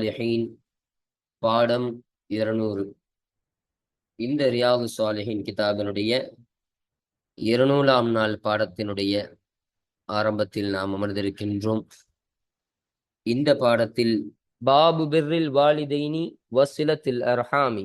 ரஹீம் பாடம் இருநூறு இந்த ரியாது சாலிஹின் கிதாபினுடைய இருநூறாம் நாள் பாடத்தினுடைய ஆரம்பத்தில் நாம் அமர்ந்திருக்கின்றோம் இந்த பாடத்தில் பாபு பிர்ரில் வாலிதைனி வசிலத்தில் அர்ஹாமி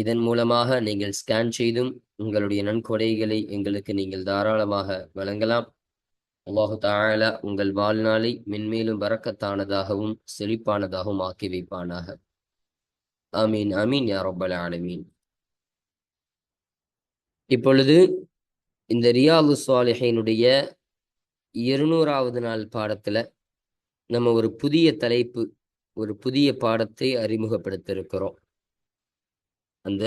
இதன் மூலமாக நீங்கள் ஸ்கேன் செய்தும் உங்களுடைய நன்கொடைகளை எங்களுக்கு நீங்கள் தாராளமாக வழங்கலாம். அல்லாஹு தாழ உங்கள் வாழ்நாளை மென்மேலும் வரக்கத்தானதாகவும் செழிப்பானதாகவும் ஆக்கி வைப்பானாக. ஆமீன் ஆமீன் யா ரப்பல் ஆலமீன். இப்பொழுது இந்த ரியாது சுவாலிஹினுடைய இருநூறாவது நாள் பாடத்துல நம்ம ஒரு புதிய தலைப்பு ஒரு புதிய பாடத்தை அறிமுகப்படுத்த இருக்கிறோம் அந்த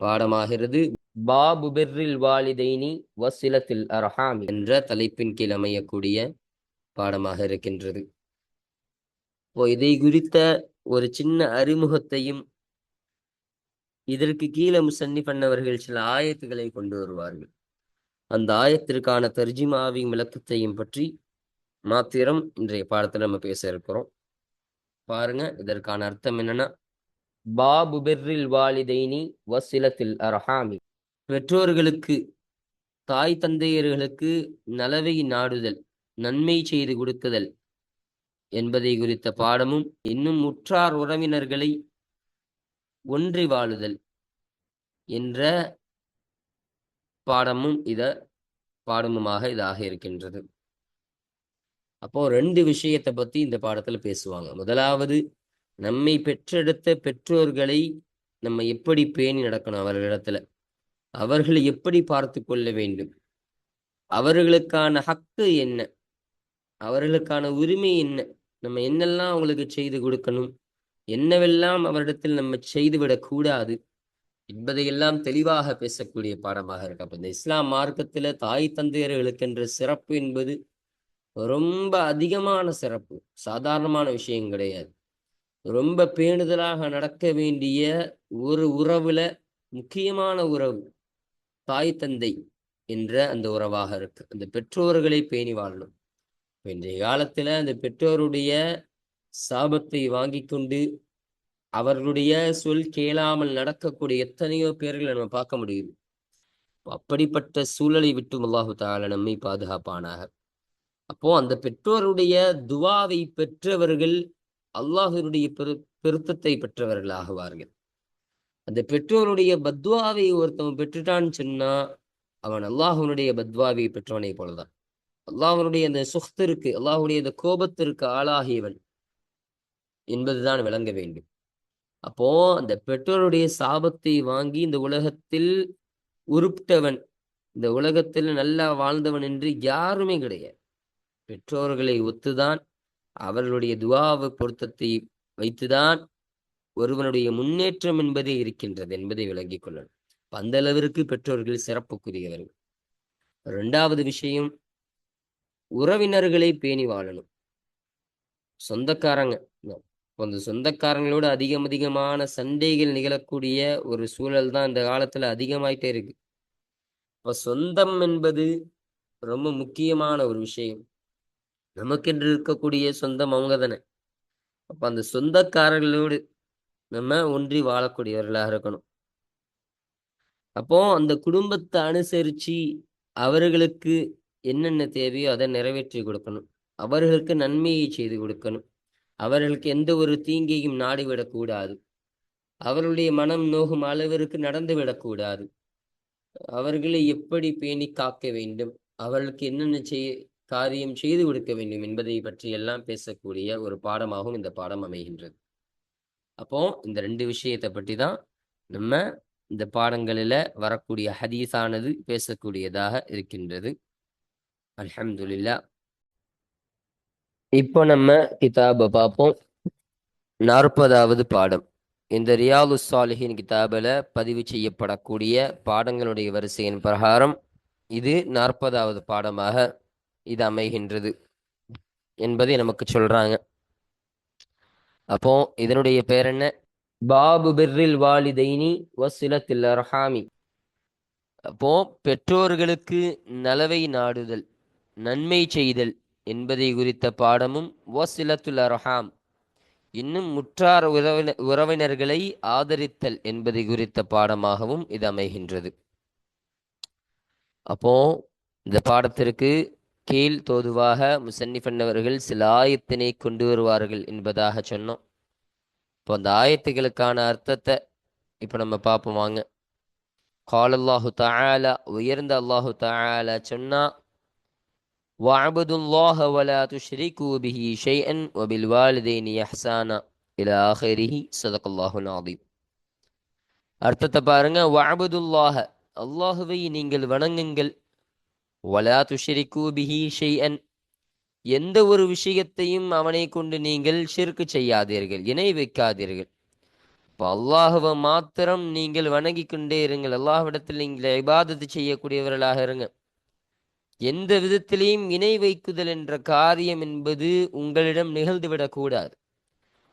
பாடமாகிறது. பாபு பெர்ரில் வாலிதைனி வசிலத்தில் அர்ஹாமி என்ற தலைப்பின் கீழ் அமையக்கூடிய பாடமாக இருக்கின்றது. இப்போ இதை குறித்த ஒரு சின்ன அறிமுகத்தையும் இதற்கு கீழே முசன்னி பண்ணவர்கள் சில ஆயத்துக்களை கொண்டு வருவார்கள். அந்த ஆயத்திற்கான தர்ஜிமாவையும் விளக்கத்தையும் பற்றி மாத்திரம் இன்றைய பாடத்தில் நம்ம பேச இருக்கிறோம். பாருங்க இதற்கான அர்த்தம் என்னன்னா பாபு பெர்ரில் வாலிதைனி வசிலத்தில் அரஹாமி பெற்றோர்களுக்கு தாய் தந்தையர்களுக்கு நலவை நாடுதல் நன்மை செய்து கொடுக்குதல் என்பதை குறித்த பாடமும் இன்னும் உற்றார் உறவினர்களை ஒன்றி வாழுதல் என்ற பாடமும் இத பாடமுமாக இதாக இருக்கின்றது. அப்போ ரெண்டு விஷயத்தை பத்தி இந்த பாடத்துல பேசுவாங்க. முதலாவது நம்மை பெற்றெடுத்த பெற்றோர்களை நம்ம எப்படி பேணி நடக்கணும் அவர்களிடத்துல? அவர்களை எப்படி பார்த்து கொள்ள வேண்டும்? அவர்களுக்கான ஹக்கு என்ன? அவர்களுக்கான உரிமை என்ன? நம்ம என்னெல்லாம் அவங்களுக்கு செய்து கொடுக்கணும்? என்னவெல்லாம் அவரிடத்தில் நம்ம செய்துவிடக் கூடாது? என்பதையெல்லாம் தெளிவாக பேசக்கூடிய பாடமாக இருக்கு. அப்ப இந்த இஸ்லாம் மார்க்கத்துல தாய் தந்தையர்களுக்கென்ற சிறப்பு என்பது ரொம்ப அதிகமான சிறப்பு. சாதாரணமான விஷயம் கிடையாது. ரொம்ப பேணுதலாக நடக்க வேண்டிய ஒரு உறவுல முக்கியமான உறவு தாய் தந்தை என்ற அந்த உறவாக இருக்கு. அந்த பெற்றோர்களை பேணி வாழணும். இன்றைய காலத்துல அந்த பெற்றோருடைய சாபத்தை வாங்கி கொண்டு அவர்களுடைய சொல் கேளாமல் நடக்கக்கூடிய எத்தனையோ பேர்களை நம்ம பார்க்க முடியுது. அப்படிப்பட்ட சூழலை விட்டு அல்லாஹு தால நம்மை பாதுகாப்பானாக. அப்போ அந்த பெற்றோருடைய துவாவை பெற்றவர்கள் அல்லாஹனுடைய பெரு பெருத்தத்தை பெற்றவர்கள் ஆகுவார்கள் அந்த பெற்றோருடைய பத்வாவை ஒருத்தவன் பெற்றுட்டான்னு சொன்னா அவன் அல்லாஹனுடைய பத்வாவை பெற்றவனை போலதான். அல்லாஹனுடைய அந்த சுஹத்திற்கு அல்லாஹுடைய அந்த கோபத்திற்கு ஆளாகியவன் என்பதுதான் விளங்க வேண்டும். அப்போ அந்த பெற்றோருடைய சாபத்தை வாங்கி இந்த உலகத்தில் உருப்பிட்டவன் இந்த உலகத்தில் நல்லா வாழ்ந்தவன் என்று யாருமே கிடையாது. பெற்றோர்களை ஒத்துதான் அவர்களுடைய துவாவு பொருத்தத்தை வைத்துதான் ஒருவனுடைய முன்னேற்றம் என்பதே இருக்கின்றது என்பதை விளங்கிக் கொள்ளணும். அந்த அளவிற்கு பெற்றோர்கள் சிறப்புக்குரியவர்கள். இரண்டாவது விஷயம் உறவினர்களை பேணி வாழணும். சொந்தக்காரங்க அந்த சொந்தக்காரங்களோட அதிகம் அதிகமான சண்டைகள் நிகழக்கூடிய ஒரு சூழல் தான் இந்த காலத்துல அதிகமாயிட்டே இருக்கு. இப்ப சொந்தம் என்பது ரொம்ப முக்கியமான ஒரு விஷயம். நமக்கென்று இருக்கக்கூடிய சொந்தம் அவங்க தானே அப்ப அந்த சொந்தக்காரர்களோடு நம்ம ஒன்றி வாழக்கூடியவர்களாக இருக்கணும். அப்போ அந்த குடும்பத்தை அனுசரிச்சு அவர்களுக்கு என்னென்ன தேவையோ அதை நிறைவேற்றி கொடுக்கணும். அவர்களுக்கு நன்மையை செய்து கொடுக்கணும். அவர்களுக்கு எந்த ஒரு தீங்கையும் நாடிவிடக்கூடாது அவர்களுடைய மனம் நோகும் அளவிற்கு நடந்துவிடக்கூடாது அவர்களை எப்படி பேணி காக்க வேண்டும்? அவர்களுக்கு என்னென்ன செய்ய காரியம் செய்து கொடுக்க வேண்டும் என்பதை பற்றி எல்லாம் பேசக்கூடிய ஒரு பாடமாகவும் இந்த பாடம் அமைகின்றது. அப்போ இந்த ரெண்டு விஷயத்தை பற்றி தான் நம்ம இந்த பாடங்களில் வரக்கூடிய ஹதீஸானது பேசக்கூடியதாக இருக்கின்றது. அல்ஹம்துல்லா இப்போ நம்ம கிதாபை பார்ப்போம். நாற்பதாவது பாடம். இந்த ரியாது சாலிஹின் கிதாபில் பதிவு செய்யப்படக்கூடிய பாடங்களுடைய வரிசையின் பிரகாரம் இது நாற்பதாவது பாடமாக இது அமைகின்றது என்பதை நமக்கு சொல்றாங்க. அப்போ இதனுடைய பேர் என்ன? பாபு பிர்ரில் வாலிதைனி வசிலத்தில் அர்ஹாமி. அப்போ பெற்றோர்களுக்கு நலவை நாடுதல் நன்மை செய்தல் என்பதை குறித்த பாடமும் வசிலத்துல் அர்ஹாம். இன்னும் முற்றார் உறவின உறவினர்களை ஆதரித்தல் என்பதை குறித்த பாடமாகவும் இது அமைகின்றது. அப்போ இந்த பாடத்திற்கு கீழ் தோதுவாக முசன்னிஃபன்னவர்கள் சில ஆயத்தினை கொண்டு வருவார்கள் என்பதாக சொன்னோம். இப்போ அந்த ஆயத்துகளுக்கான அர்த்தத்தை இப்போ நம்ம பார்ப்போம் வாங்க. கால் அல்லாஹு தாலா உயர்ந்த அல்லாஹு தாலா சொன்னா வஅபுதுல்லாஹ வலா துஷ்ரிகு பிஹி ஷெயன் ஒபில் வாலிதைனி இஹ்சானா இலா ஆஹிரிஹி ஸதகல்லாஹுல் அஸீம் அர்த்தத்தை பாருங்க வஅபுதுல்லாஹ அல்லாஹுவை நீங்கள் வணங்குங்கள் வலா துஷரிக்கு பிஹி ஷெய்யன் எந்த ஒரு விஷயத்தையும் அவனை கொண்டு நீங்கள் ஷிர்கு செய்யாதீர்கள் இணை வைக்காதீர்கள். இப்போ அல்லாஹுவை மாத்திரம் நீங்கள் வணங்கி கொண்டே இருங்கள். அல்லாஹ்விடத்தில் நீங்கள் இபாதத்து செய்யக்கூடியவர்களாக இருங்க எந்த விதத்திலையும் இணை வைக்குதல் என்ற காரியம் என்பது உங்களிடம் நிகழ்ந்துவிடக்கூடாது.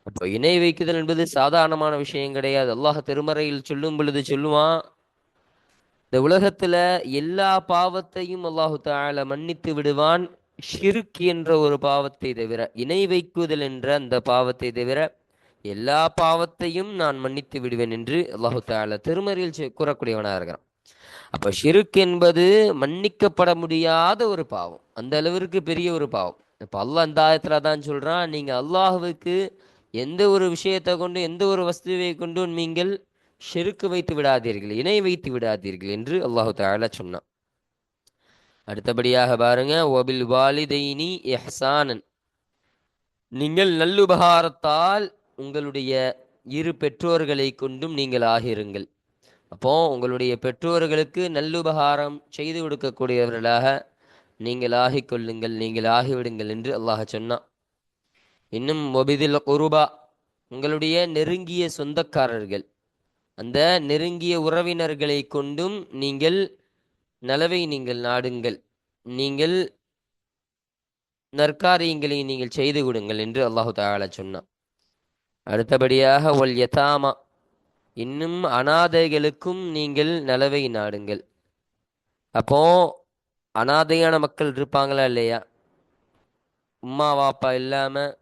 அப்போ இணை வைக்குதல் என்பது சாதாரணமான விஷயம் கிடையாது. அல்லாஹ் திருமறையில் சொல்லும் பொழுது சொல்லுவான் இந்த உலகத்துல எல்லா பாவத்தையும் அல்லாஹு தால மன்னித்து விடுவான். ஷிர்க் என்ற ஒரு பாவத்தை தவிர இணை வைக்குதல் என்ற அந்த பாவத்தை தவிர எல்லா பாவத்தையும் நான் மன்னித்து விடுவேன் என்று அல்லாஹு தால திருமறையில் கூறக்கூடியவனாக இருக்கிறான். அப்ப ஷிருக் என்பது மன்னிக்கப்பட முடியாத ஒரு பாவம். அந்த அளவிற்கு பெரிய ஒரு பாவம். இப்ப அல்லாஹ் அந்த ஆயத்துல தான் சொல்றான் நீங்க அல்லாஹுவுக்கு எந்த ஒரு விஷயத்தை கொண்டு எந்த ஒரு வஸ்துவை கொண்டும் நீங்கள் ஷெருக்கு வைத்து விடாதீர்கள் இணை வைத்து விடாதீர்கள் என்று அல்லாஹு தஆலா சொன்னான். அடுத்தபடியாக பாருங்க ஒபில் வாலிதைனி எஹ்சானன் நீங்கள் நல்லுபகாரத்தால் உங்களுடைய இரு பெற்றோர்களை கொண்டும் நீங்கள் ஆகிருங்கள். அப்போ உங்களுடைய பெற்றோர்களுக்கு நல்லுபகாரம் செய்து கொடுக்கக்கூடியவர்களாக நீங்கள் ஆகிக் கொள்ளுங்கள் நீங்கள் ஆகிவிடுங்கள் என்று அல்லாஹ் சொன்னான். இன்னும் ஒபிதில் குருபா உங்களுடைய நெருங்கிய சொந்தக்காரர்கள். அந்த நெருங்கிய உறவினர்களை கொண்டும் நீங்கள் நலவை நீங்கள் நாடுங்கள். நீங்கள் நற்காரியங்களை நீங்கள் செய்து கொடுங்கள் என்று அல்லாஹு தாலா சொன்னான். அடுத்தபடியாக ஒல் யதாமா இன்னும் அனாதைகளுக்கும் நீங்கள் நலவை நாடுங்கள். அப்போ அனாதையான மக்கள் இருப்பாங்களா இல்லையா? உம்மா வாப்பா இல்லாமல்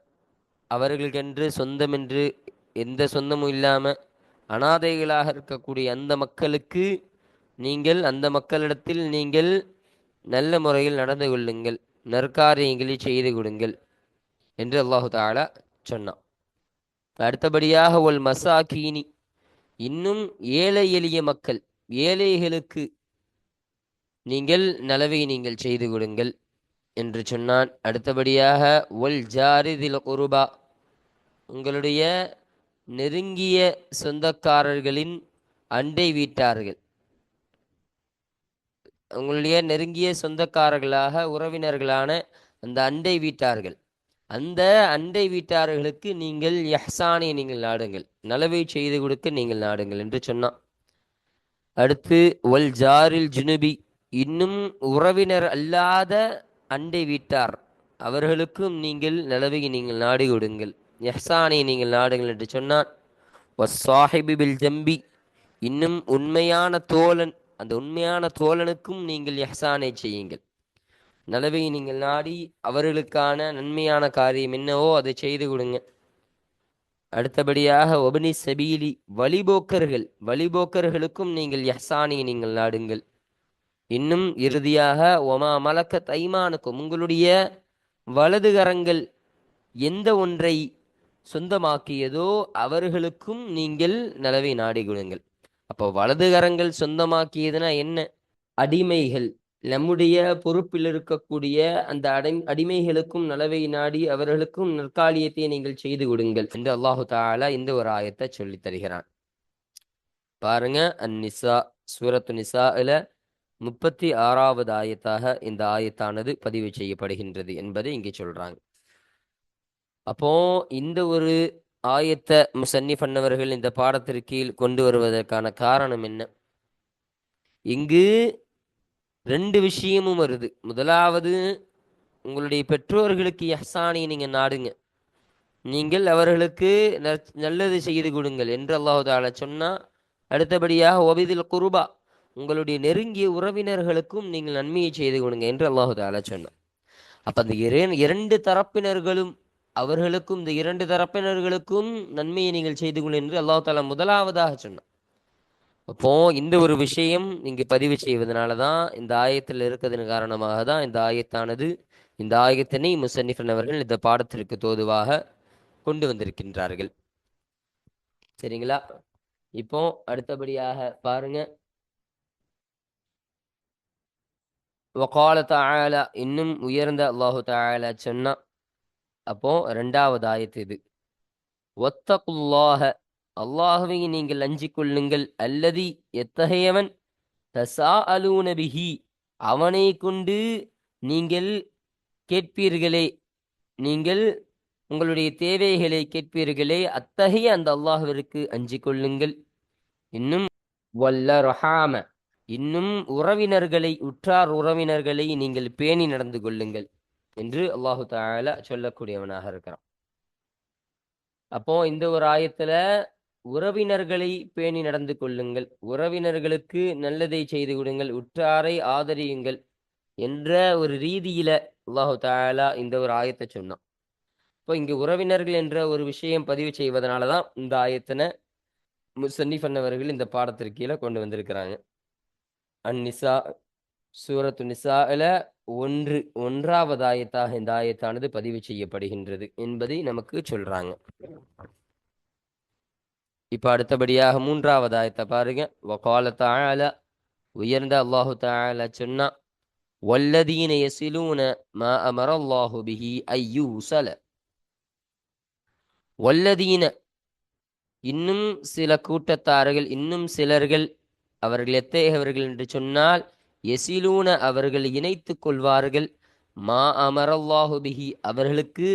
அவர்களுக்கென்று சொந்தமென்று எந்த சொந்தமும் இல்லாமல் அனாதைகளாக இருக்கக்கூடிய அந்த மக்களுக்கு நீங்கள் அந்த மக்களிடத்தில் நீங்கள் நல்ல முறையில் நடந்து கொள்ளுங்கள் நற்காரியங்களை செய்து கொடுங்கள் என்று அல்லாஹு தாலா சொன்னான். அடுத்தபடியாக ஒல் மசாக்கீனி இன்னும் ஏழை எளிய மக்கள் ஏழைகளுக்கு நீங்கள் நலவை நீங்கள் செய்து கொடுங்கள் என்று சொன்னான். அடுத்தபடியாக ஒல் ஜாரிதில் குருபா உங்களுடைய நெருங்கிய சொந்தக்காரர்களின் அண்டை வீட்டார்கள். உங்களுடைய நெருங்கிய சொந்தக்காரர்களாக உறவினர்களான அந்த அண்டை வீட்டார்கள். அந்த அண்டை வீட்டார்களுக்கு நீங்கள் யஹ்சானை நீங்கள் நாடுங்கள். நலவை செய்து கொடுக்க நீங்கள் நாடுங்கள் என்று சொன்னான். அடுத்து ஒல் ஜாரில் ஜுனுபி. இன்னும் உறவினர் அல்லாத அண்டை வீட்டார். அவர்களுக்கும் நீங்கள் நலவை நீங்கள் நாடி கொடுங்கள். எஹ்சானை நீங்கள் நாடுங்கள் என்று சொன்னான். வஸ்ஸாஹிபி பில் ஜம்பி இன்னும் உண்மையான தோழன் அந்த உண்மையான தோழனுக்கும் நீங்கள் எஹ்சானை செய்யுங்கள். நலவை நீங்கள் நாடி அவர்களுக்கான நன்மையான காரியம் என்னவோ அதை செய்து கொடுங்க. அடுத்தபடியாக ஒபனி சபீலி வழிபோக்கர்கள் வழிபோக்கர்களுக்கும் நீங்கள் யஹ்சானை நீங்கள் நாடுங்கள். இன்னும் இறுதியாக ஒமா மலக்க தைமானுக்கும் உங்களுடைய வலதுகரங்கள் எந்த ஒன்றை சொந்தமாக்கியதோ அவர்களுக்கும் நீங்கள் நலவை நாடி கொடுங்கள் அப்போ வலதுகரங்கள் சொந்தமாக்கியதுன்னா என்ன? அடிமைகள். நம்முடைய பொறுப்பில் இருக்கக்கூடிய அந்த அடை அடிமைகளுக்கும் நலவை நாடி அவர்களுக்கும் நற்காலியத்தை நீங்கள் செய்து கொடுங்கள் என்று அல்லாஹு தாலா இந்த ஒரு ஆயத்தை சொல்லி தருகிறான். பாருங்க அந்நிசா சூரத்து நிசால முப்பத்தி ஆறாவது ஆயத்தாக இந்த ஆயத்தானது பதிவு செய்யப்படுகின்றது என்பதை இங்கே சொல்றாங்க. அப்போ இந்த ஒரு ஆயத்தை முசன்னி பண்ணவர்கள் இந்த பாடத்திற்கீழ் கொண்டு வருவதற்கான காரணம் என்ன? இங்கு ரெண்டு விஷயமும் வருது. முதலாவது உங்களுடைய பெற்றோர்களுக்கு யஹ்சானை நீங்க நாடுங்க. நீங்கள் அவர்களுக்கு நல்லது செய்து கொடுங்கள் என்று அல்லாஹால சொன்னா அடுத்தபடியாக ஒபிதில் குருபா உங்களுடைய நெருங்கிய உறவினர்களுக்கும் நீங்கள் நன்மையை செய்து கொடுங்க என்று அல்லாஹால சொன்னான். அப்ப அந்த இரண்டு தரப்பினர்களும் அவர்களுக்கும் இந்த இரண்டு தரப்பினர்களுக்கும் நன்மையை நீங்கள் செய்து கொள் என்று அல்லா தாலா முதலாவதாக சொன்னான். அப்போ இந்த ஒரு விஷயம் இங்கு பதிவு செய்வதனால தான் இந்த ஆயத்தில் இருக்கிறதன் காரணமாக தான் இந்த ஆயத்தானது இந்த ஆயத்தினை முசன்னிஃபன் அவர்கள் இந்த பாடத்திற்கு தோதுவாக கொண்டு வந்திருக்கின்றார்கள். சரிங்களா? இப்போ அடுத்தபடியாக பாருங்க. வகால தாயாலா இன்னும் உயர்ந்த அல்லாஹு தாயாலா சொன்னா அப்போ ரெண்டாவது ஆயத்து இது. ஒத்தகுல்லாக அல்லாஹுவை நீங்கள் அஞ்சிக் கொள்ளுங்கள் அல்லது எத்தகையவன்? தசா அலூனபிஹி அவனை கொண்டு நீங்கள் கேட்பீர்களே. நீங்கள் உங்களுடைய தேவைகளை கேட்பீர்களே. அத்தகைய அந்த அல்லாஹுவிற்கு அஞ்சிக் கொள்ளுங்கள் இன்னும் வல்ல ரஹாம இன்னும் உறவினர்களை உற்றார் உறவினர்களை நீங்கள் பேணி நடந்து கொள்ளுங்கள். என்று அல்லாஹு தால சொல்லக்கூடியவனாக இருக்கிறான். அப்போ இந்த ஒரு ஆயத்துல உறவினர்களை பேணி நடந்து கொள்ளுங்கள். உறவினர்களுக்கு நல்லதை செய்து கொடுங்கள். உற்றாரை ஆதரியுங்கள் என்ற ஒரு ரீதியில அல்லாஹு தாலா இந்த ஒரு ஆயத்தை சொன்னான். இப்போ இங்கு உறவினர்கள் என்ற ஒரு விஷயம் பதிவு செய்வதனால தான் இந்த ஆயத்தினை முசன்னிஃப் அன்னவர்கள் இந்த பாடத்திற்கீழே கொண்டு வந்திருக்கிறாங்க. அந்நிசா சூரத்து நிசால ஒன்று ஒன்றாவது ஆயத்தாக இந்த ஆயத்தானது பதிவு செய்யப்படுகின்றது என்பதை நமக்கு சொல்றாங்க. இப்ப அடுத்தபடியாக மூன்றாவது ஆயத்தை பாருங்க. வகால தாழ உயர்ந்த அல்லாஹு தாழ சொன்னா வல்லதீன யசிலூன மா அமர அல்லாஹு பிஹி ஐயூசல வல்லதீன இன்னும் சில கூட்டத்தார்கள் இன்னும் சிலர்கள் அவர்கள் எத்தகையவர்கள் என்று சொன்னால் எசிலூன அவர்கள் இணைத்து கொள்வார்கள். மா அமரல்லாஹு பிஹி. அவர்களுக்கு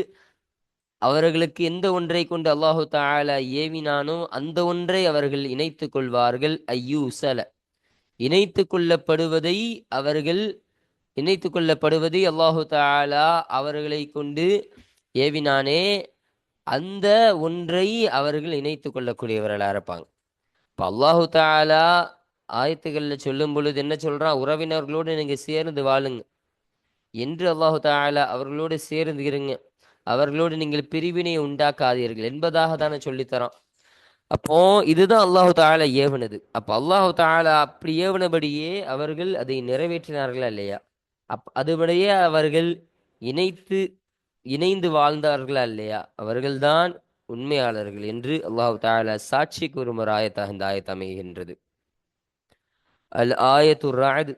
அவர்களுக்கு எந்த ஒன்றை கொண்டு அல்லாஹு தாலா ஏவினானோ அந்த ஒன்றை அவர்கள் இணைத்து கொள்வார்கள். ஐயூசல இணைத்து கொள்ளப்படுவதை அவர்கள் இணைத்து கொள்ளப்படுவதை அல்லாஹு தாலா அவர்களை கொண்டு ஏவினானே அந்த ஒன்றை அவர்கள் இணைத்து கொள்ளக்கூடியவர்களாக இருப்பாங்க. இப்போ அல்லாஹு தாலா ஆயத்துகளில் சொல்லும் பொழுது என்ன சொல்கிறான் உறவினர்களோடு நீங்கள் சேர்ந்து வாழுங்க. என்று அல்லாஹு தாலா அவர்களோடு சேர்ந்து இருங்க. அவர்களோடு நீங்கள் பிரிவினை உண்டாக்காதீர்கள் என்பதாக தானே சொல்லித்தரோம் அப்போ இதுதான் அல்லாஹு தாலா ஏவனது. அப்போ அல்லாஹு தாலா அப்படி ஏவனபடியே அவர்கள் அதை நிறைவேற்றினார்களா இல்லையா? அப் அதுபடியே அவர்கள் இணைத்து இணைந்து வாழ்ந்தார்களா இல்லையா? அவர்கள்தான் உண்மையாளர்கள் என்று அல்லாஹு தாலா சாட்சி கூறும் ஒரு ஆயத்தாக இந்த ஆயத்தமைகின்றது அல் ஆயத்து ராது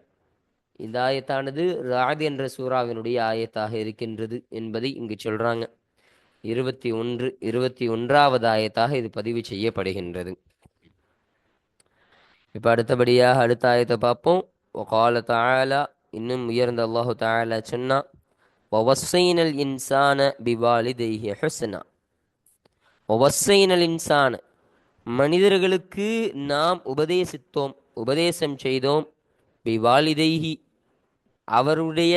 இந்த ஆயத்தானது ராத் என்ற சூறாவினுடைய ஆயத்தாக இருக்கின்றது என்பதை இங்கு சொல்றாங்க. இருபத்தி ஒன்று இருபத்தி ஒன்றாவது ஆயத்தாக இது பதிவு செய்யப்படுகின்றது. இப்ப அடுத்தபடியாக அடுத்த ஆயத்தை பார்ப்போம். ஒகால தாலா இன்னும் உயர்ந்த அல்லாஹு தாலா சொன்னா ஒவசைனல் இன்சான பிவாலிதைஹி ஹுஸ்னா ஒவசைனல் இன்சான மனிதர்களுக்கு நாம் உபதேசித்தோம். உபதேசம் செய்தோம். பிவாலிதைஹி அவருடைய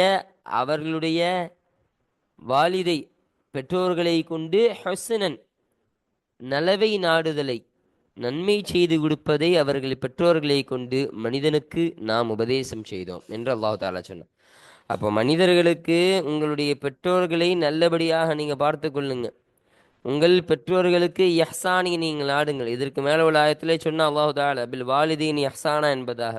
அவர்களுடைய வாலிதை பெற்றோர்களை கொண்டு ஹொசனன் நலவை நாடுதலை நன்மை செய்து கொடுப்பதை அவர்கள் பெற்றோர்களை கொண்டு மனிதனுக்கு நாம் உபதேசம் செய்தோம் என்று அல்லாஹு தாலா சொன்னார் அப்போ மனிதர்களுக்கு உங்களுடைய பெற்றோர்களை நல்லபடியாக நீங்கள் பார்த்து கொள்ளுங்கள் உங்கள் பெற்றோர்களுக்கு யஹ்சானி நீங்கள் ஆடுங்கள் இதற்கு மேலே உள்ள ஆயத்திலே சொன்ன அல்லாஹு தாலா பில் வாலிதீன் யஹ்சானா என்பதாக.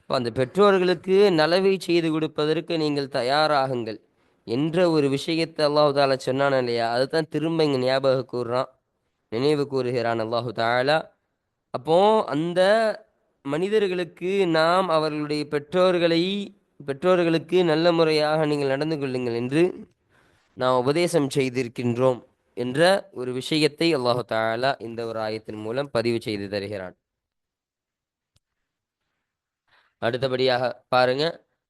அப்போ அந்த பெற்றோர்களுக்கு நலவை செய்து கொடுப்பதற்கு நீங்கள் தயாராகுங்கள் என்ற ஒரு விஷயத்தை அல்லாஹு தாலா சொன்னான் இல்லையா? அதுதான் திரும்ப இங்கே ஞாபகம் கூறுறான். நினைவு கூறுகிறான் அல்லாஹு தாலா அப்போ அந்த மனிதர்களுக்கு நாம் அவர்களுடைய பெற்றோர்களை பெற்றோர்களுக்கு நல்ல முறையாக நீங்கள் நடந்து கொள்ளுங்கள் என்று நாம் உபதேசம் செய்திருக்கின்றோம். என்ற ஒரு விஷயத்தை அல்லாஹு தாலா இந்த ஒரு ஆயத்தின் மூலம் பதிவு செய்து தருகிறான். அடுத்தபடியாக பாருங்க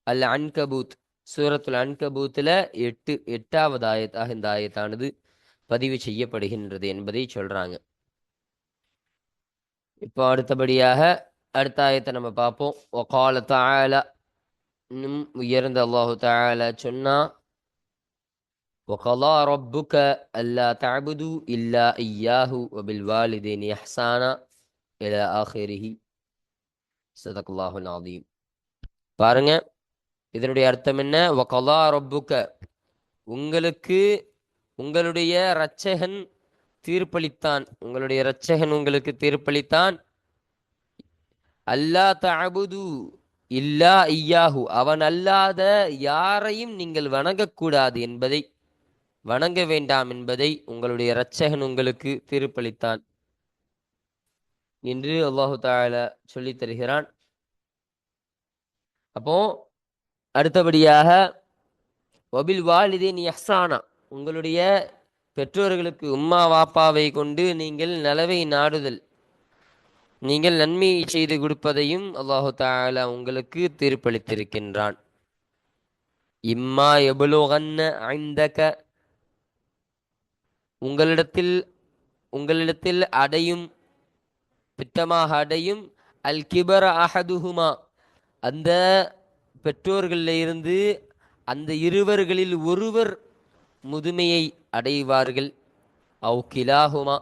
அல் அன்கபூத் சூரத்துல் அன்கபூத்துல எட்டு எட்டாவது ஆயத்தாக இந்த ஆயத்தானது பதிவு செய்யப்படுகின்றது என்பதை சொல்றாங்க. இப்போ அடுத்தபடியாக அடுத்த ஆயத்தை நம்ம பார்ப்போம். ஒகால தால இன்னும் உயர்ந்த அல்லாஹு தால சொன்னா وقضى ربك ألا تعبدوا إلا إياه وبالوالدين إحسانا إلى آخره صدق الله العظيم பாருங்க இதனுடைய அர்த்தம் என்ன வகலா ரப்புக்க உங்களுக்கு உங்களுடைய இரட்சகன் தீர்ப்பளித்தான் உங்களுடைய இரட்சகன் உங்களுக்கு தீர்ப்பளித்தான் அல்லா தஅபுது இல்லா ஐயாஹு அவன் அல்லாத யாரையும் நீங்கள் வணங்கக்கூடாது என்பதை வணங்க வேண்டாம் என்பதை உங்களுடைய இரட்சகன் உங்களுக்கு தீர்ப்பளித்தான். என்று அல்லாஹு தால சொல்லி தருகிறான். அப்போ அடுத்தபடியாக ஒபில் வாலிதேன் யஹ்சானா உங்களுடைய பெற்றோர்களுக்கு உம்மா வாப்பாவை கொண்டு நீங்கள் நலவை நாடுதல் நீங்கள் நன்மையை செய்து கொடுப்பதையும் அல்லாஹு தாலா உங்களுக்கு தீர்ப்பளித்திருக்கின்றான். இம்மா எபுலோகன்ன ஐந்தக உங்களிடத்தில் உங்களிடத்தில் அடையும் திட்டமாக அடையும் அல் கிபர் அஹதுஹுமா. அந்த பெற்றோர்களில் இருந்து அந்த இருவர்களில் ஒருவர் முதுமையை அடைவார்கள். அவு கிலாகுமா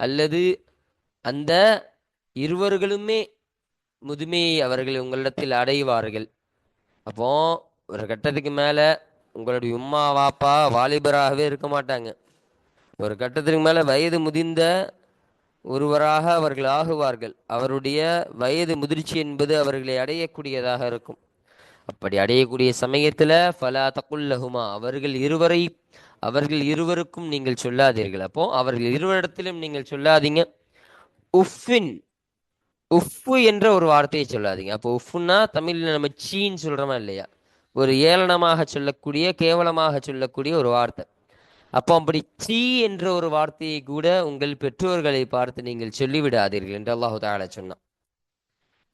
அல்லது அந்த இருவர்களுமே முதுமையை அவர்கள் உங்களிடத்தில் அடைவார்கள். அப்போ ஒரு கட்டத்துக்கு மேலே உங்களுடைய உம்மா வாப்பா வாலிபராகவே இருக்க மாட்டாங்க. ஒரு கட்டத்திற்கு மேலே வயது முதிர்ந்த ஒருவராக அவர்கள் ஆகுவார்கள். அவருடைய வயது முதிர்ச்சி என்பது அவர்களை அடையக்கூடியதாக இருக்கும். அப்படி அடையக்கூடிய சமயத்தில் ஃபலா தகுல்லஹுமா அவர்கள் இருவரை அவர்கள் இருவருக்கும் நீங்கள் சொல்லாதீர்கள். அப்போ அவர்கள் இருவரிடத்திலும் நீங்கள் சொல்லாதீங்க. உஃபின் உஃப்பு என்ற ஒரு வார்த்தையை சொல்லாதீங்க. அப்போ உஃப்னா தமிழில் நம்ம சீன்னு சொல்கிறோமா இல்லையா? ஒரு ஏளனமாக சொல்லக்கூடிய கேவலமாக சொல்லக்கூடிய ஒரு வார்த்தை. அப்போ அப்படி சீ என்ற ஒரு வார்த்தையை கூட உங்கள் பெற்றோர்களை பார்த்து நீங்கள் சொல்லிவிடாதீர்கள் என்று அல்லாஹு தாலா சொன்னான்.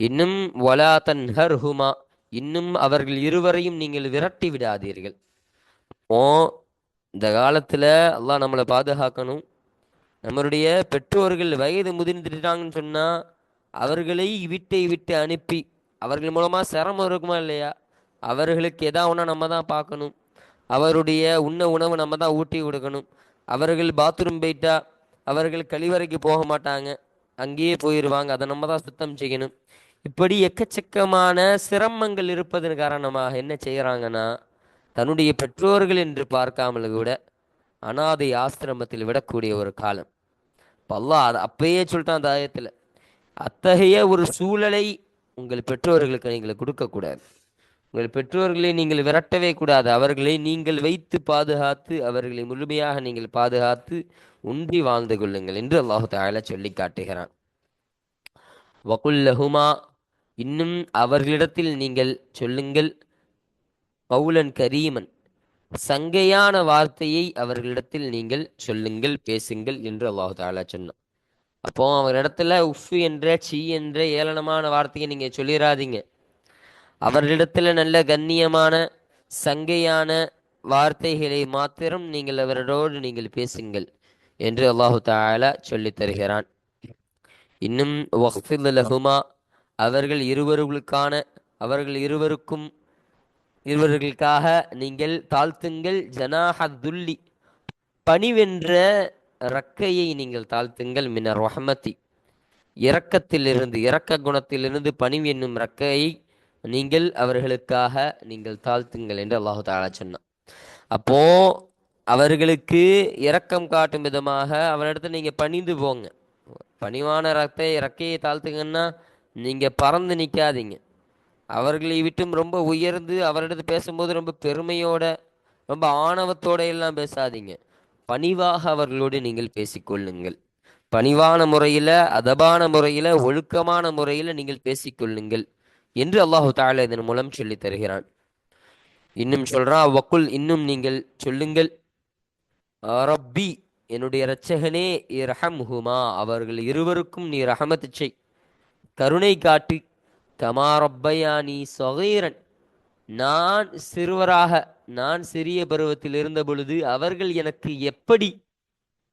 இன்னும் வலா தன்ஹர் ஹுமா இன்னும் அவர்கள் இருவரையும் நீங்கள் விரட்டி விடாதீர்கள். ஓ இந்த காலத்தில் அல்லாஹ் நம்மளை பாதுகாக்கணும். நம்மளுடைய பெற்றோர்கள் வயது முதிர்ந்துட்டாங்கன்னு சொன்னால் அவர்களை வீட்டை விட்டு அனுப்பி அவர்கள் மூலமாக சிரமம் இருக்குமா இல்லையா? அவர்களுக்கு எதா ஒன்றா நம்ம தான் பார்க்கணும். அவருடைய உண்ண உணவு நம்ம தான் ஊட்டி கொடுக்கணும். அவர்கள் பாத்ரூம் போயிட்டா அவர்கள் கழிவறைக்கு போக மாட்டாங்க. அங்கேயே போயிடுவாங்க அதை நம்ம தான் சுத்தம் செய்யணும். இப்படி எக்கச்சக்கமான சிரமங்கள் இருப்பதன் காரணமாக என்ன செய்கிறாங்கன்னா தன்னுடைய பெற்றோர்கள் என்று பார்க்காமல் கூட அனாதை ஆசிரமத்தில் விடக்கூடிய ஒரு காலம். பல்லா அதை அப்பயே சொல்லிட்டான் அந்த ஆயத்தில் அத்தகைய ஒரு சூழலை உங்கள் பெற்றோர்களுக்கு நீங்கள் கொடுக்கக்கூடாது. உங்கள் பெற்றோர்களை நீங்கள் விரட்டவே கூடாது. அவர்களை நீங்கள் வைத்து பாதுகாத்து அவர்களை முழுமையாக நீங்கள் பாதுகாத்து உண்டி வாழ்ந்து கொள்ளுங்கள் என்று அல்லாஹு தாலா சொல்லி காட்டுகிறான். வகுல்லஹுமா இன்னும் அவர்களிடத்தில் நீங்கள் சொல்லுங்கள். கவுலன் கரீமன் சங்கையான வார்த்தையை அவர்களிடத்தில் நீங்கள் சொல்லுங்கள் பேசுங்கள் என்று அல்லாஹு தாலா சொன்னான். அப்போ அவரிடத்துல உஃப் என்ற சி என்ற ஏளனமான வார்த்தையை நீங்க சொல்லிடாதீங்க அவர்களிடத்தில் நல்ல கண்ணியமான சங்கையான வார்த்தைகளை மாத்திரம் நீங்கள் அவரோடு நீங்கள் பேசுங்கள் என்று அல்லாஹு தாலா சொல்லித் தருகிறான். இன்னும் லஹுமா அவர்கள் இருவர்களுக்கான அவர்கள் இருவருக்கும் இருவர்களுக்காக நீங்கள் தாழ்த்துங்கள். ஜனாஹத்துல்லி பணிவென்ற ரக்கையை நீங்கள் தாழ்த்துங்கள். மின்னர் ரஹமதி இரக்கத்திலிருந்து இரக்க குணத்திலிருந்து பணிவு என்னும் ரக்கையை நீங்கள் அவர்களுக்காக நீங்கள் தாழ்த்துங்கள் என்று அல்லாஹு தாலா சொன்னான். அப்போ அவர்களுக்கு இரக்கம் காட்டும் விதமாக அவரிடத்துல நீங்க பணிந்து போங்க. பணிவான ரத்தை இறக்கையை தாழ்த்துங்கன்னா நீங்க பறந்து நிற்காதீங்க அவர்களை விட்டும் ரொம்ப உயர்ந்து அவரிடத்து பேசும்போது ரொம்ப பெருமையோட ரொம்ப ஆணவத்தோட எல்லாம் பேசாதீங்க. பணிவாக அவர்களோடு நீங்கள் பேசிக்கொள்ளுங்கள். பணிவான முறையில் அதபான முறையில் ஒழுக்கமான முறையில் நீங்கள் பேசிக்கொள்ளுங்கள். என்று அல்லாஹு தாலா இதன் மூலம் சொல்லி தருகிறான். இன்னும் சொல்றான் வக்குல் இன்னும் நீங்கள் சொல்லுங்கள். ரப்பி என்னுடைய இரட்சகனே இரஹம்ஹுமா அவர்கள் இருவருக்கும் நீ ரஹமத்து செய். கருணை காட்டு கமா நீ சொகைரன். நான் சிறுவராக நான் சிறிய பருவத்தில் இருந்த பொழுது அவர்கள் எனக்கு எப்படி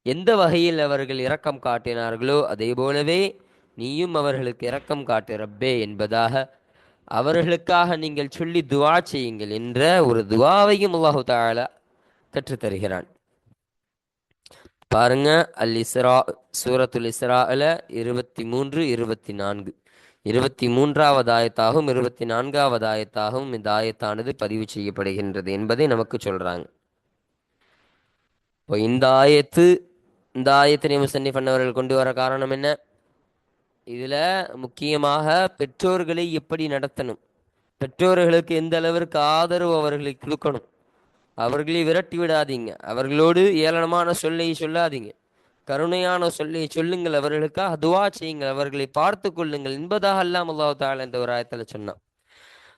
எந்த வகையில் அவர்கள் இரக்கம் காட்டினார்களோ அதே போலவே நீயும் அவர்களுக்கு இரக்கம் காட்டு ரப்பே என்பதாக அவர்களுக்காக நீங்கள் சொல்லி துவா செய்யுங்கள் என்ற ஒரு துவாவையும் அல்லாஹு தாலா கற்றுத்தருகிறான். பாருங்க அல் இஸ்ரா சூரத்துல் இஸ்ரால இருபத்தி மூன்று இருபத்தி நான்கு இருபத்தி மூன்றாவது ஆயத்தாகவும் இருபத்தி நான்காவது ஆயத்தாகவும் இந்த ஆயத்தானது பதிவு செய்யப்படுகின்றது என்பதை நமக்கு சொல்றாங்க. இப்போ இந்த ஆயத்து இந்த ஆயத்தினை முசன்னி பண்ணவர்கள் கொண்டு வர காரணம் என்ன? இதில் முக்கியமாக பெற்றோர்களை எப்படி நடத்தணும்? பெற்றோர்களுக்கு எந்த அளவிற்கு ஆதரவு அவர்களுக்கு கொடுக்கணும்? அவர்களை விரட்டி விடாதீங்க. அவர்களோடு ஏளனமான சொல்லை சொல்லாதீங்க. கருணையான சொல்லை சொல்லுங்கள் அவர்களுக்காக துவா செய்யுங்கள் அவர்களை பார்த்து கொள்ளுங்கள் என்பதாக அல்லாம் அல்லாஹ் தாலா இந்த ஒரு ஆயத்தில் சொன்னான்.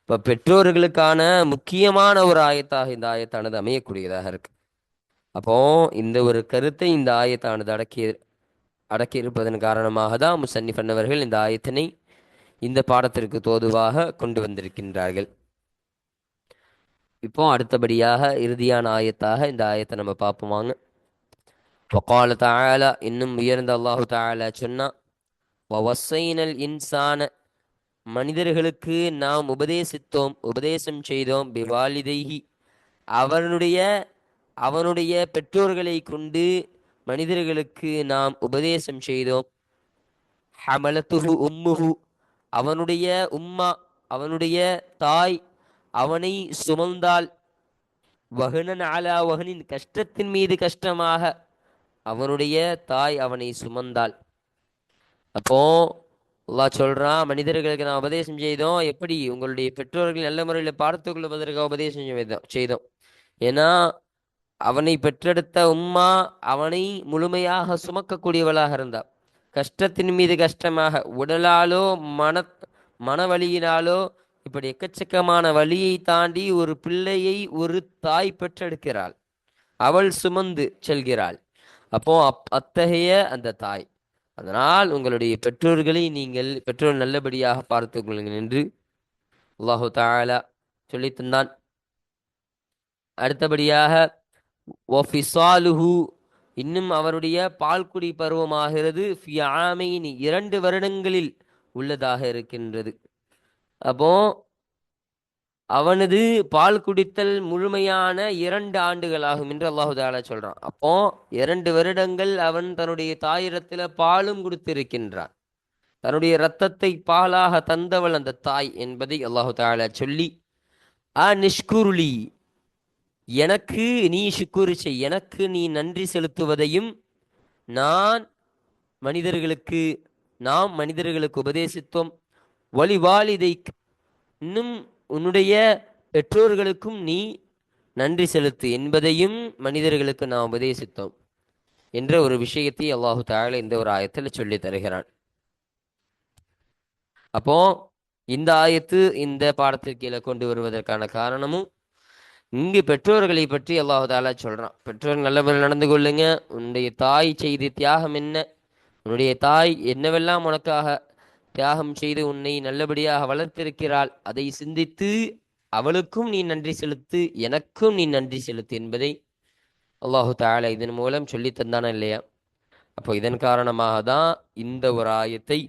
இப்போ பெற்றோர்களுக்கான முக்கியமான ஒரு ஆயத்தாக இந்த ஆயத்தானது அமையக்கூடியதாக இருக்கு. அப்போ இந்த ஒரு கருத்தை இந்த ஆயத்தானது அடக்கிய அடக்கி இருப்பதன் காரணமாக தான் முசன்னி பண்ணவர்கள் இந்த ஆயத்தினை இந்த பாடத்திற்கு தோதுவாக கொண்டு வந்திருக்கின்றார்கள். இப்போ அடுத்தபடியாக இறுதியான ஆயத்தாக இந்த ஆயத்தை நம்ம பார்ப்போம் வாங்க வக்கால தாயாலா இன்னும் உயர்ந்த அல்லாஹு தாயாலா சொன்னா வசைனல் இன்சான மனிதர்களுக்கு நாம் உபதேசித்தோம் உபதேசம் செய்தோம் பிவாலிதைஹி அவனுடைய அவனுடைய பெற்றோர்களை கொண்டு மனிதர்களுக்கு நாம் உபதேசம் செய்தோம். ஹமலத்துஹு உம்முஹு. அவனுடைய உம்மா அவனுடைய தாய் அவனை சுமந்தால் வகுனன் ஆலா வகனின் கஷ்டத்தின் மீது கஷ்டமாக அவனுடைய தாய் அவனை சுமந்தாள். அப்போ அல்லா சொல்றான் மனிதர்களுக்கு நான் உபதேசம் செய்தோம். எப்படி? உங்களுடைய பெற்றோர்கள் நல்ல முறையில் பார்த்து கொள்வதற்காக உபதேசம் செய்தோம். செய்தோம். ஏன்னா அவனை பெற்றெடுத்த உம்மா அவனை முழுமையாக சுமக்கக்கூடியவளாக இருந்தாள் கஷ்டத்தின் மீது கஷ்டமாக உடலாலோ மன மனவழியினாலோ இப்படி எக்கச்சக்கமான வழியை தாண்டி ஒரு பிள்ளையை ஒரு தாய் பெற்றெடுக்கிறாள். அவள் சுமந்து செல்கிறாள். அப்போ அப் அத்தகைய அந்த தாய். அதனால் உங்களுடைய பெற்றோர்களை நீங்கள் பெற்றோர் நல்லபடியாக பார்த்து கொள்ளுங்கள் என்று அல்லாஹு தாலா சொல்லி தந்தான். அடுத்தபடியாக ஒஃபிசாலுஹு இன்னும் அவருடைய பால்குடி பருவமாகிறது ஃபியாமைனி இரண்டு வருடங்களில் உள்ளதாக இருக்கின்றது. அப்போ அவனது பால் குடித்தல் முழுமையான இரண்டு ஆண்டுகள் ஆகும் என்று அல்லாஹு தாலா சொல்றான். அப்போ இரண்டு வருடங்கள் அவன் தன்னுடைய தாயிடத்துல பாலும் கொடுத்திருக்கின்றான். தன்னுடைய இரத்தத்தை பாலாக தந்தவள் அந்த தாய் என்பதை அல்லாஹு தாலா சொல்லி அ நிஷ்குருளி எனக்கு நீ சுக்குரு செய். எனக்கு நீ நன்றி செலுத்துவதையும் நான் மனிதர்களுக்கு நாம் மனிதர்களுக்கு உபதேசித்தோம். வழிவாளிதை இன்னும் உன்னுடைய பெற்றோர்களுக்கும் நீ நன்றி செலுத்து என்பதையும் மனிதர்களுக்கு நாம் உபதேசித்தோம் என்ற ஒரு விஷயத்தை அல்லாஹு தாழ இந்த ஒரு ஆயத்தில் சொல்லி தருகிறான். அப்போ இந்த ஆயத்து இந்த பாடத்திற்கு கீழே கொண்டு வருவதற்கான காரணமும் இங்கு பெற்றோர்களை பற்றி அல்லாஹு தாலா சொல்றான். பெற்றோர் நல்ல முறையில் நடந்து கொள்ளுங்க. உன்னுடைய தாய் செய்து தியாகம் என்ன? உன்னுடைய தாய் என்னவெல்லாம் உனக்காக தியாகம் செய்து உன்னை நல்லபடியாக வளர்த்திருக்கிறாள்? அதை சிந்தித்து அவளுக்கும் நீ நன்றி செலுத்து எனக்கும் நீ நன்றி செலுத்து என்பதை அல்லாஹு தாலா இதன் மூலம் சொல்லி தந்தானா இல்லையா? அப்போ இதன் காரணமாக தான் இந்த ஒரு ஆயத்தை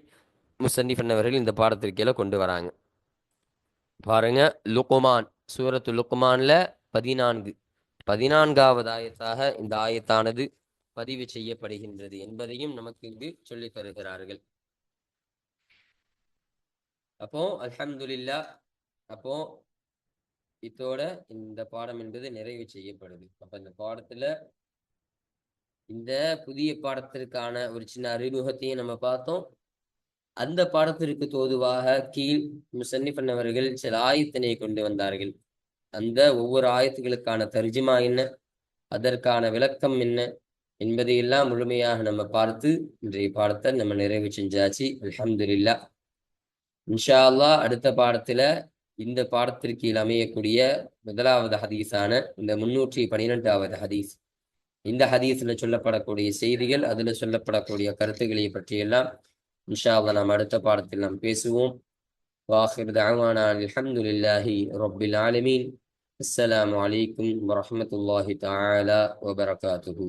முசன்னிஃபன் அவர்கள் இந்த பாடத்திற்கீழே கொண்டு வராங்க. பாருங்க லுக்குமான் சூரத்து லுக்குமான்ல பதினான்கு. பதினான்காவது ஆயத்தாக இந்த ஆயத்தானது பதிவு செய்யப்படுகின்றது என்பதையும் நமக்கு இங்கு சொல்லித் தருகிறார்கள். அப்போ அல்ஹம்துலில்லா அப்போ இதோட இந்த பாடம் என்பது நிறைவு செய்யப்படுது. அப்ப இந்த பாடத்துல இந்த புதிய பாடத்திற்கான ஒரு சின்ன அறிமுகத்தையும் நம்ம பார்த்தோம். அந்த பாடத்திற்கு தோதுவாக கீழ் முசன்னிஃபன் அவர்கள் சில ஆயத்தினை கொண்டு வந்தார்கள். அந்த ஒவ்வொரு ஆயத்துகளுக்கான தர்ஜிமா என்ன? அதற்கான விளக்கம் என்ன? என்பதையெல்லாம் முழுமையாக நம்ம பார்த்து இன்றைய பாடத்தை நம்ம நிறைவு செஞ்சாச்சு. அலமதுல்லா இன்ஷா அல்லாஹ் அடுத்த பாடத்துல இந்த பாடத்திற்கு அமையக்கூடிய முதலாவது ஹதீஸான இந்த முன்னூற்றி பனிரெண்டாவது ஹதீஸ். இந்த ஹதீஸ்ல சொல்லப்படக்கூடிய செய்திகள் அதுல சொல்லப்படக்கூடிய கருத்துக்களை பற்றியெல்லாம் இன்ஷா அல்லா நாம் அடுத்த பாடத்தில் நாம் பேசுவோம் வாஹிர் தாவானா அலமதுல்லாஹி ரொபில் ஆலமீன் அஸ்லாம் வலைக்கம் வரமத்துல்லாஹி தாலா வபரகாத்து